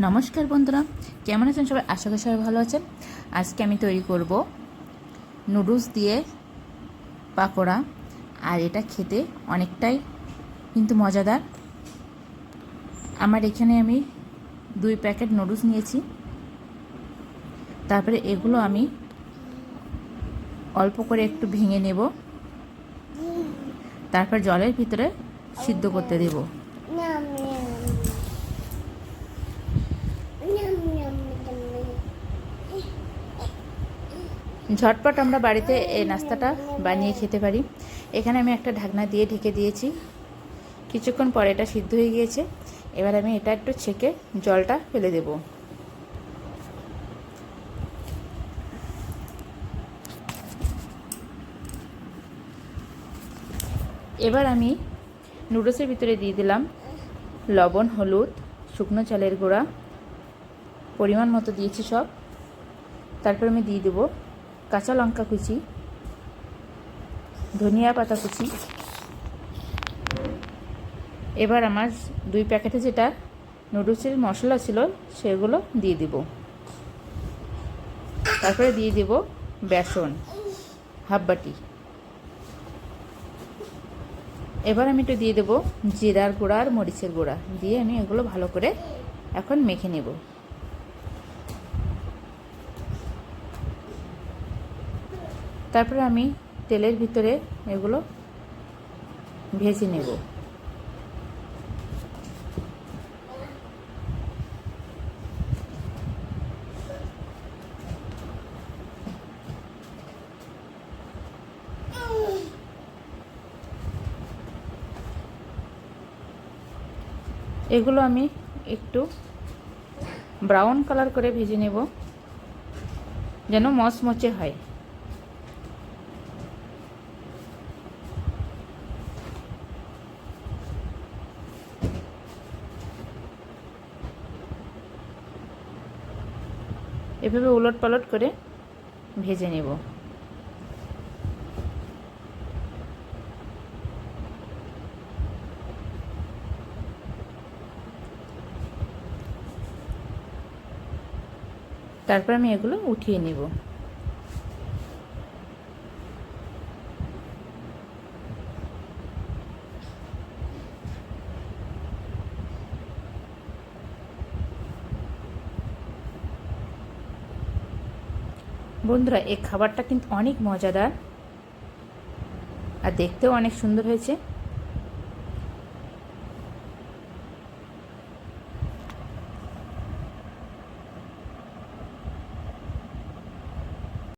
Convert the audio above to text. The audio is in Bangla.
নমস্কার বন্ধুরা, কেমন আছেন সবাই? আশা করি সবাই ভালো আছেন। আজকে আমি তৈরি করব নুডলস দিয়ে পাকোড়া, আর এটা খেতে অনেকটাই কিন্তু মজাদার। আমার এখানে আমি দুই প্যাকেট নুডলস নিয়েছি। তারপরে এগুলো আমি অল্প করে একটু ভেঙে নেব। তারপর জলের ভিতরে সিদ্ধ করতে দেবো। ঝটপট আমরা বাড়িতে এই নাস্তাটা বানিয়ে খেতে পারি। এখানে আমি একটা ঢাকনা দিয়ে ঢেকে দিয়েছি। কিছুক্ষণ পরে এটা সিদ্ধ হয়ে গিয়েছে। এবার আমি এটা একটু ছেঁকে জলটা ফেলে দেব। এবার আমি নুডলসের ভিতরে দিয়ে দিলাম লবণ, হলুদ, শুকনো চালের গুঁড়া, পরিমাণ মতো দিয়েছি সব। তারপর আমি দিয়ে দেবো কাঁচা লঙ্কা কুচি, ধনিয়া পাতা কুচি। এবার আমার দুই প্যাকেটে যেটা নুডলসের মশলা ছিল সেগুলো দিয়ে দিব। তারপরে দিয়ে দেব বেসন, হাফ বাটি। এবার আমি একটু দিয়ে দেবো জিরার গুঁড়া আর মরিচের গুঁড়া। দিয়ে আমি এগুলো ভালো করে এখন মেখে নেব। তারপরে আমি তেলের ভিতরে এগুলো ভেজে নেব। এগুলো আমি একটু ব্রাউন কালার করে ভেজে নেব, যেন মচমচে হয়। এভাবে উলট পালট করে ভেজে নেব। তারপর আমি এগুলো উঠিয়ে নেব। বন্ধুরা এই খাবারটা কিন্তু অনেক মজাদার। আর দেখতেও অনেক সুন্দর হয়েছে।